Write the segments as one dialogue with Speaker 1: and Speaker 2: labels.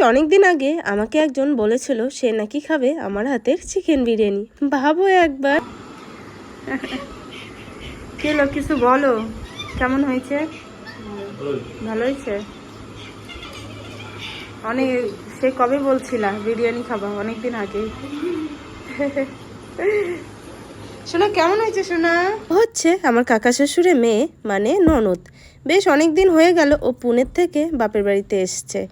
Speaker 1: অনেক দিন আগে আমাকে একজন বলেছিল সে নাকি খাবে আমার হাতের চিকেন বিরিয়ানি। ভাবো একবার। কেলো কিছু বলো। কেমন হয়েছে? ভালো হয়েছে? অনেক সে কবে বলছিলা বিরিয়ানি খাবা? অনেক দিন আগে। শোনা কেমন হয়েছে শোনা হচ্ছে আমার কাকা শ্বশুরের মেয়ে মানে ননদ। বেশ অনেক দিন হয়ে গেল ও পুনের থেকে বাপের বাড়িতে এসছে।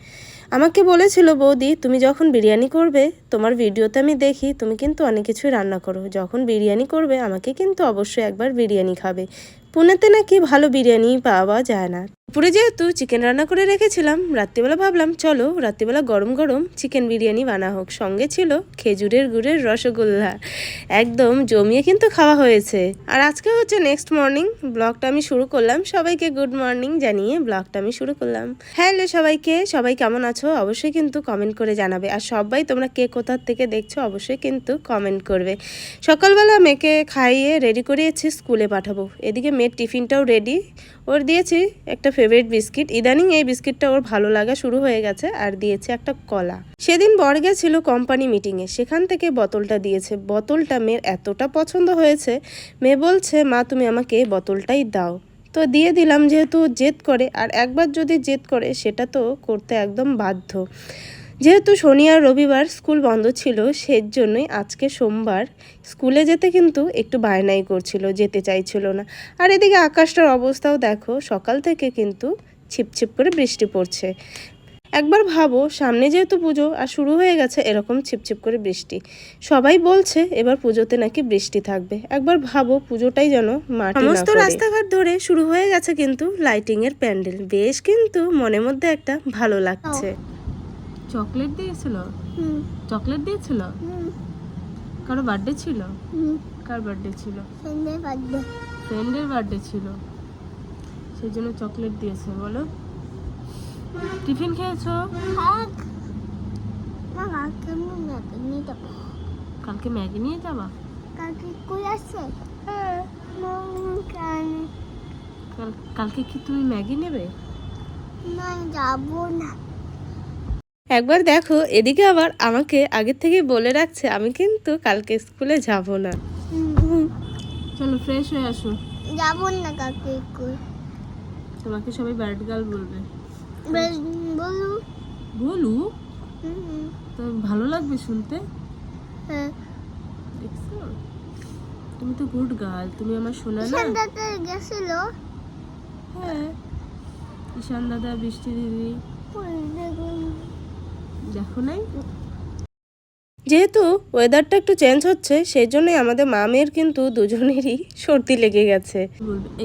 Speaker 1: আমাকে বলেছিল, বৌদি, তুমি যখন বিরিয়ানি করবে, তোমার ভিডিওতে আমি দেখি, তুমি কিন্তু অনেক কিছুই রান্না করো। যখন বিরিয়ানি করবে, আমাকে কিন্তু অবশ্যই একবার বিরিয়ানি খাবে। পুনেতে নাকি ভালো বিরিয়ানি পাওয়া যায় না। দুপুরে যেহেতু চিকেন রান্না করে রেখেছিলাম, রাত্রিবেলা ভাবলাম, চলো রাত্রিবেলা গরম গরম চিকেন বিরিয়ানি বানা হোক। সঙ্গে ছিল খেজুরের গুড়ের রসগোল্লা। একদম জমিয়ে কিন্তু খাওয়া হয়েছে। আর আজকে হচ্ছে নেক্সট মর্নিং ব্লগটা আমি শুরু করলাম। সবাইকে গুড মর্নিং জানিয়ে ব্লগটা আমি শুরু করলাম। হ্যালো সবাইকে, সবাই কেমন আছো? অবশ্যই কিন্তু কমেন্ট করে জানাবে। আর সবাই তোমরা কে কোথার থেকে দেখছ, অবশ্যই কিন্তু কমেন্ট করবে। সকালবেলা মেয়েকে খাইয়ে রেডি করিয়েছি, স্কুলে পাঠাবো। এদিকে মেয়ের টিফিনটাও রেডি ওর দিয়েছি একটা ফেভারিট বিস্কিট ইদানিং এই বিস্কিটটা ওর ভালো লাগা শুরু হয়ে গেছে আর দিয়েছে একটা কলা। সেদিন বর গেছিল কোম্পানি মিটিংয়ে সেখান থেকে বোতলটা দিয়েছে। বোতলটা মেয়ের এতটা পছন্দ হয়েছে। মেয়ে বলছে, মা, তুমি আমাকে বোতলটাই দাও। তো দিয়ে দিলাম যেহেতু জেদ করে। আর একবার যদি জেদ করে, সেটা তো করতে একদম বাধ্য। যেহেতু শনি আর রবিবার স্কুল বন্ধ ছিল সেই জন্যই আজকে সোমবার স্কুলে যেতে কিন্তু একটু বায়নাই করছিল যেতে চাইছিল না। আর এদিকে আকাশটার অবস্থাও দেখো সকাল থেকে কিন্তু ছিপছিপ করে বৃষ্টি পড়ছে। একবার ভাবো সামনে যেহেতু পুজো আর শুরু হয়ে গেছে এরকম ছিপছিপ করে বৃষ্টি। সবাই বলছে এবার পুজোতে নাকি বৃষ্টি থাকবে। একবার ভাবো পুজোটাই যেন মাটি সমস্ত রাস্তাঘাট ধরে শুরু হয়ে গেছে কিন্তু লাইটিং এর প্যান্ডেল। বেশ কিন্তু মনের মধ্যে একটা ভালো লাগছে। চকলেট দিয়েছিল? চকলেট দিয়েছিল? কারও বার্থডে ছিল? কার বার্থডে ছিল? ফ্রেন্ডের বার্থডে ছিল। সেই জন্য চকলেট দিয়েছে বলো। টিফিন খেয়েছো? কালকে ম্যাগি নিয়ে যাবা। কাল- কালকে কি তুমি ম্যাগি নেবে? একবার দেখো এদিকে আবার আমাকে আগের থেকে বলে রাখছে আমি কিন্তু কালকে স্কুলে যাব না। চলো ফ্রেশ হয়ে আসো।
Speaker 2: যাব না কাকে কই
Speaker 1: তোমাকে সবাই ব্যাড গার্ল বলবে।
Speaker 2: বলু
Speaker 1: বলু। তো ভালো লাগবে শুনতে?
Speaker 2: হ্যাঁ।
Speaker 1: দেখছ? তুমি তো গুড গার্ল তুমি আমার শোনা না?
Speaker 2: সন্ধ্যাতে গেছিল?
Speaker 1: হ্যাঁ। ঈশান দাদা বৃষ্টি দিদি। দেখো নাই। যেহেতু ওয়েদারটা একটু চেঞ্জ হচ্ছে সেই জন্যই আমাদের মামের কিন্তু দুজনেরই সর্দি লেগে গেছে।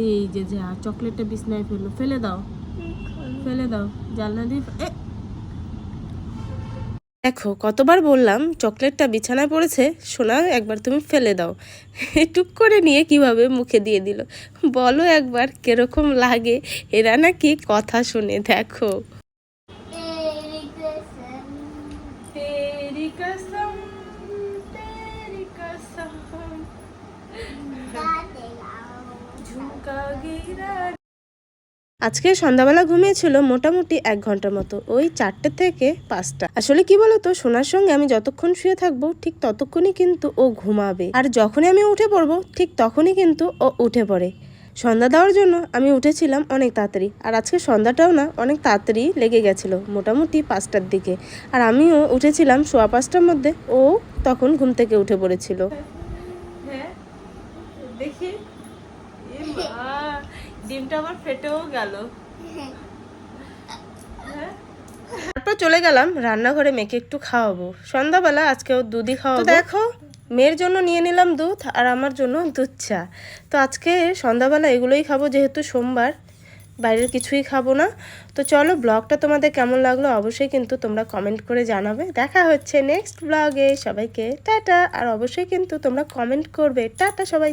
Speaker 1: এই যে যা চকলেটটা বিছনায় ফেলল ফেলে দাও ফেলে দাও জানলা দিয়ে দেখো কতবার বললাম চকলেটটা বিছানায় পড়েছে সোনা একবার তুমি ফেলে দাও। টুক করে নিয়ে কীভাবে মুখে দিয়ে দিল? বলো একবার কীরকম লাগে? এরা নাকি কথা শুনে দেখো। আজকে সন্ধ্যাবেলা ঘুমিয়েছিল মোটামুটি এক ঘণ্টার মতো, ওই চারটে থেকে পাঁচটা। আসলে কি বলতো, সোনার সঙ্গে আমি যতক্ষণ শুয়ে থাকব, ঠিক ততক্ষণই কিন্তু ও ঘুমাবে। আর যখনই আমি উঠে পড়ব, ঠিক তখনই কিন্তু ও উঠে পড়ে। সন্ধ্যা দেওয়ার জন্য আমি উঠেছিলাম অনেক তাড়াতাড়ি। আর আজকে সন্ধ্যাটাও না, অনেক তাড়াতাড়ি লেগে গেছিল, মোটামুটি পাঁচটার দিকে। আর আমিও উঠেছিলাম সোয়া পাঁচটার মধ্যে, ও তখন ঘুম থেকে উঠে পড়েছিল হ্যাঁ দেখি ডিমটা আমার ফেটেও গেল। তারপর চলে গেলাম রান্নাঘরে মেয়েকে একটু খাওয়াবো। সন্ধ্যাবেলা আজকে ও দুধই খাওয়াবো। দেখো মেয়ের জন্য নিয়ে নিলাম দুধ আর আমার জন্য দুধ চা। তো আজকে সন্ধ্যাবেলা এগুলোই খাব যেহেতু সোমবার বাইরের কিছুই খাব না। তো চলো ব্লগটা তোমাদের কেমন লাগল অবশ্যই কিন্তু তোমরা কমেন্ট করে জানাবে। দেখা হচ্ছে নেক্সট ব্লগে। সবাইকে টাটা। আর অবশ্যই কিন্তু তোমরা কমেন্ট করবে। টাটা সবাই।